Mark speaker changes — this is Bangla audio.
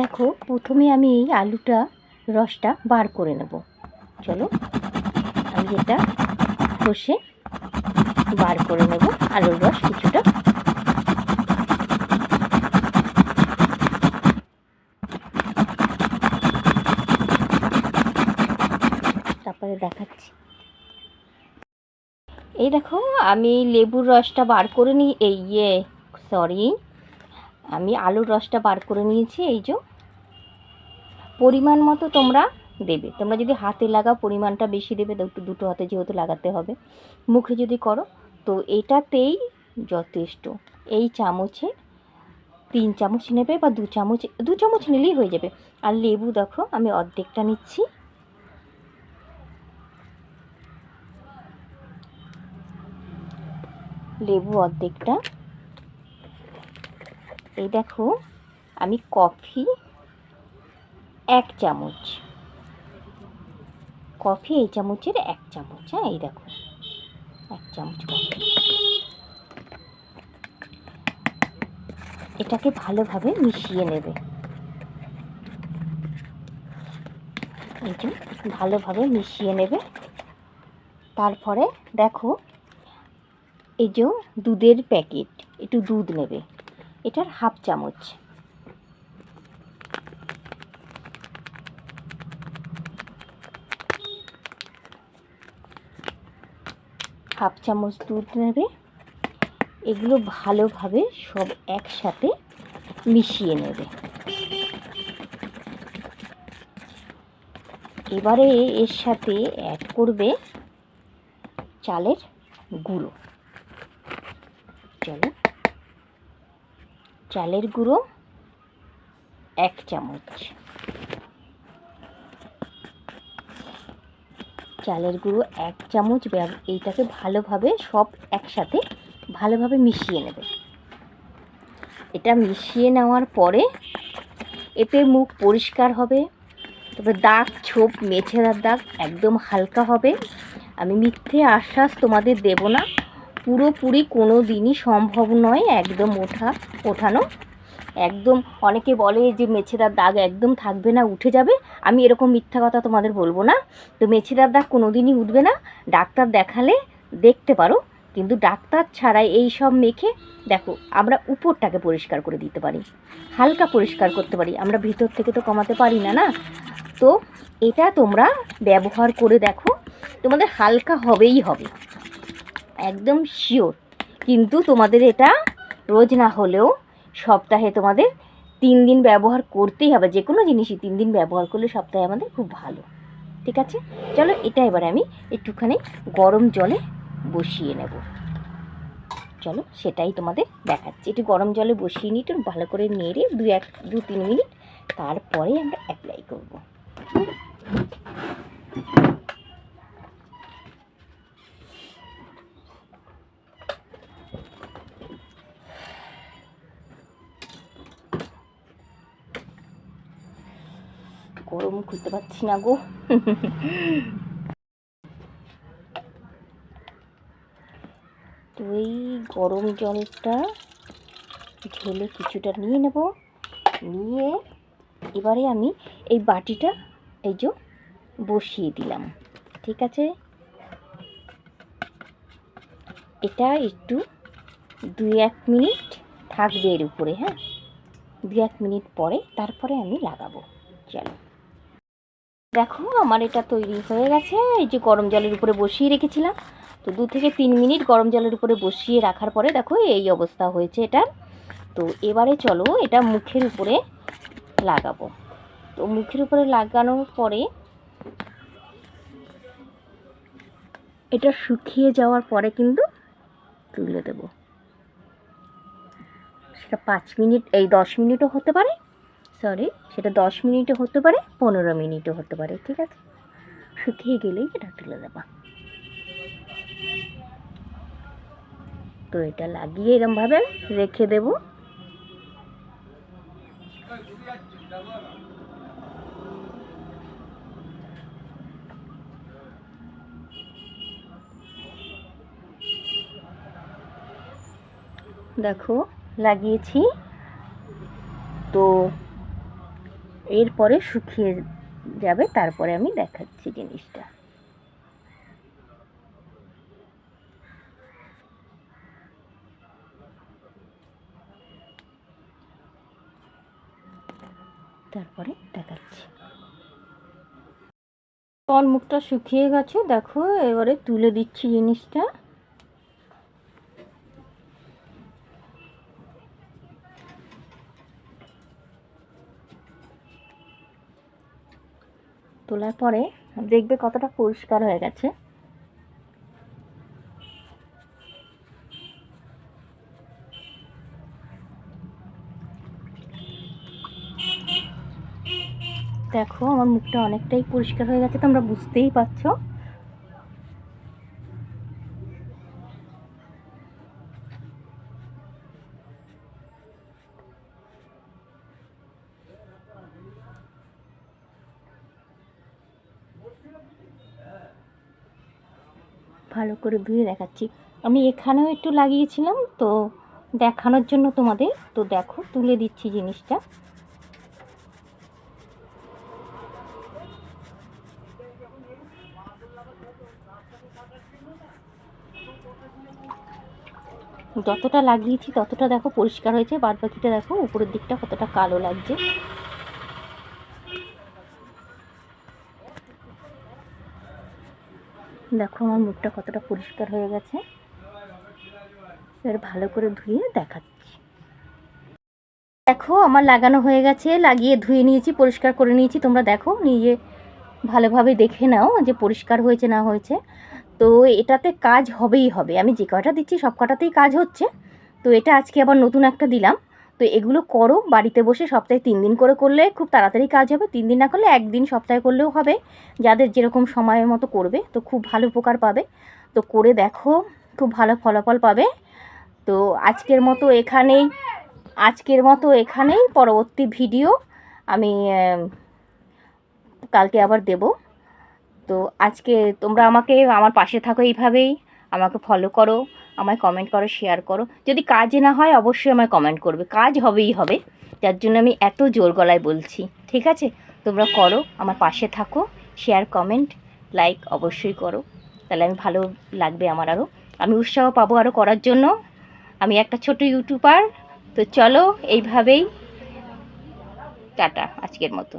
Speaker 1: দেখো, প্রথমে আমি এই আলুটা, রসটা বার করে নেব। চলো, আমি এটা কষে বার করে নেব। আলুর রস কিছুটা। তারপরে দেখাচ্ছি। এই দেখো, আমি লেবুর রসটা বার করে নিই। এই ইয়ে সরি আমি আলুর রসটা বার করে নিয়েছি, এই যে। পরিমাণ মতো তোমরা দেবে। তোমরা যদি হাতে লাগাও, পরিমাণটা বেশি দেবে দুটো দুটো হাতে যেহেতু লাগাতে হবে। মুখে যদি করো, তো এটাতেই যথেষ্ট। এই চামচে তিন চামচ নেবে বা দু চামচ দু চামচ নিলেই হয়ে যাবে। আর লেবু দেখো, আমি অর্ধেকটা নিচ্ছি। লেবু অর্ধেকটা। এই দেখো, আমি কফি এক চামচ। কফি এই চামচের এক চামচ হ্যাঁ এই দেখো, এক চামচ কফি। এটাকে ভালোভাবে মিশিয়ে নেবে। এই যে ভালোভাবে মিশিয়ে নেবে। তারপরে দেখো, এই যে দুধের প্যাকেট, একটু দুধ নেবে। এটার হাফ চামচ। হাফ চামচ দুধ নেবে। এগুলো ভালোভাবে সব একসাথে মিশিয়ে নেবে। এবারে এর সাথে অ্যাড করবে চালের গুঁড়ো। চলো। চালের গুঁড়ো, এক চামচ। চালের গুঁড়ো এক চামচ এইটাকে ভালোভাবে সব একসাথে ভালোভাবে মিশিয়ে নেবে। এটা মিশিয়ে নেওয়ার পরে এতে মুখ পরিষ্কার হবে তবে দাগ ছোপ মেছেদার দাগ একদম হালকা হবে। আমি মিথ্যে আশ্বাস তোমাদের দেব না। পুরোপুরি কোনো দিনই সম্ভব নয় একদম ওঠা, ওঠানো। একদম অনেকে বলে যে মেছেদার দাগ একদম থাকবে না, উঠে যাবে। আমি এরকম মিথ্যা কথা তোমাদের বলব না। তো মেছেদার দাগ কোনো দিনই উঠবে না। ডাক্তার দেখালে দেখতে পারো। কিন্তু ডাক্তার ছাড়াই এই সব মেখে, দেখো, আমরা উপরটাকে পরিষ্কার করে দিতে পারি। হালকা পরিষ্কার করতে পারি। আমরা ভিতর থেকে তো কমাতে পারি না না? তো এটা তোমরা ব্যবহার করে দেখো। তোমাদের হালকা হবেই হবে। একদম শিওর কিন্তু তোমাদের এটা রোজ না হলেও সপ্তাহে তোমাদের তিন দিন ব্যবহার করতেই হবে। যে কোনো জিনিসই তিন দিন ব্যবহার করলে সপ্তাহে আমাদের খুব ভালো। ঠিক আছে? চলো এটা এবারে আমি একটুখানি গরম জলে বসিয়ে নেব। চলো সেটাই তোমাদের দেখাচ্ছি। একটু গরম জলে বসিয়ে নিই একটু ভালো করে নেড়ে দু এক, দু তিন মিনিট তারপরে আমরা অ্যাপ্লাই করব। গরম খুলতে পারছি না গো। তো এই গরম জলটা ঢেলে কিছুটা নিয়ে নেব। নিয়ে এবারে আমি এই বাটিটা এই যে বসিয়ে দিলাম, ঠিক আছে? এটা একটু দুই এক মিনিট থাকবে এর উপরে হ্যাঁ? দু এক মিনিট পরে তারপরে আমি লাগাবো, চলো। দেখো, আমার এটা তৈরি হয়ে গেছে। এই যে গরম জলের উপরে বসিয়ে রেখেছিলাম। তো দু থেকে তিন মিনিট গরম জলের উপরে বসিয়ে রাখার পরে দেখো, এই অবস্থা হয়েছে এটার তো এবারে চলো এটা মুখের উপরে লাগাবো। তো মুখের উপরে লাগানোর পরে এটা শুকিয়ে যাওয়ার পরে কিন্তু তুলে দেব। সেটা পাঁচ মিনিট, এই দশ মিনিটও হতে পারে। সরি, সেটা দশ মিনিটও হতে পারে, পনেরো মিনিটও হতে পারে, ঠিক আছে? শুকিয়ে গেলেই এটা তুলে দেবা। তো এটা লাগিয়ে এরমভাবে রেখে দেব। দেখো, লাগিয়েছি। তো এরপরে শুকিয়ে যাবে, তারপরে আমি দেখাচ্ছি জিনিসটা। তারপরে দেখাচ্ছি। আমার মুখটা শুকিয়ে গেছে, দেখো, এবারে তুলে দিচ্ছি জিনিসটা। তোলার পরে দেখবে কতটা পরিষ্কার হয়ে গেছে। দেখো, আমার মুখটা অনেকটাই পরিষ্কার হয়ে গেছে, তোমরা বুঝতেই পারছ। ভালো করে ধুয়ে দেখাচ্ছি। আমি এখানেও একটু লাগিয়েছিলাম, তো দেখানোর জন্য তোমাদের, তো দেখো, তুলে দিচ্ছি জিনিসটা। যতটা লাগিয়েছি ততটা দেখো পরিষ্কার হয়েছে বাদ বাকিটা দেখো, উপরের দিকটা কতটা কালো লাগছে। দেখো আমার মুখটা কতটা পরিষ্কার হয়ে গেছে। এবার ভালো করে ধুয়ে দেখাচ্ছি। দেখো আমার লাগানো হয়ে গেছে, লাগিয়ে ধুয়ে নিয়েছি, পরিষ্কার করে নিয়েছি। তোমরা দেখো, নিজে ভালোভাবে দেখে নাও যে পরিষ্কার হয়েছে না হয়েছে। তো এটাতে কাজ হবেই হবে। আমি যে কটা দিচ্ছি সব কটাতেই কাজ হচ্ছে। তো এটা আজকে আবার নতুন একটা দিলাম। তো এগুলো করো, বাড়িতে বসে সপ্তাহে তিন দিন করে করলে খুব তাড়াতাড়ি কাজ হবে। তিন দিন না করলে একদিন সপ্তাহে করলেও হবে। যাদের যেরকম সময়ের মতো করবে, তো খুব ভালো উপকার পাবে। তো করে দেখো, খুব ভালো ফলাফল পাবে। তো আজকের মতো এখানেই, আজকের মতো এখানেই পরবর্তী ভিডিও আমি কালকে আবার দেব। তো আজকে তোমরা আমাকে, আমার পাশে থাকো এইভাবেই। আমাকে ফলো করো, আমায় কমেন্ট করো শেয়ার করো। যদি কাজে না হয়, অবশ্যই আমায় কমেন্ট করবে। কাজ হবেই হবে, যার জন্য আমি এত জোর গলায় বলছি, ঠিক আছে? তোমরা করো, আমার পাশে থাকো শেয়ার কমেন্ট লাইক অবশ্যই করো। তাহলে আমি ভালো লাগবে আমার আরও আমি উৎসাহ পাবো আরও করার জন্য। আমি একটা ছোট ইউটিউবার তো চলো, এইভাবেই। টাটা, আজকের মতো।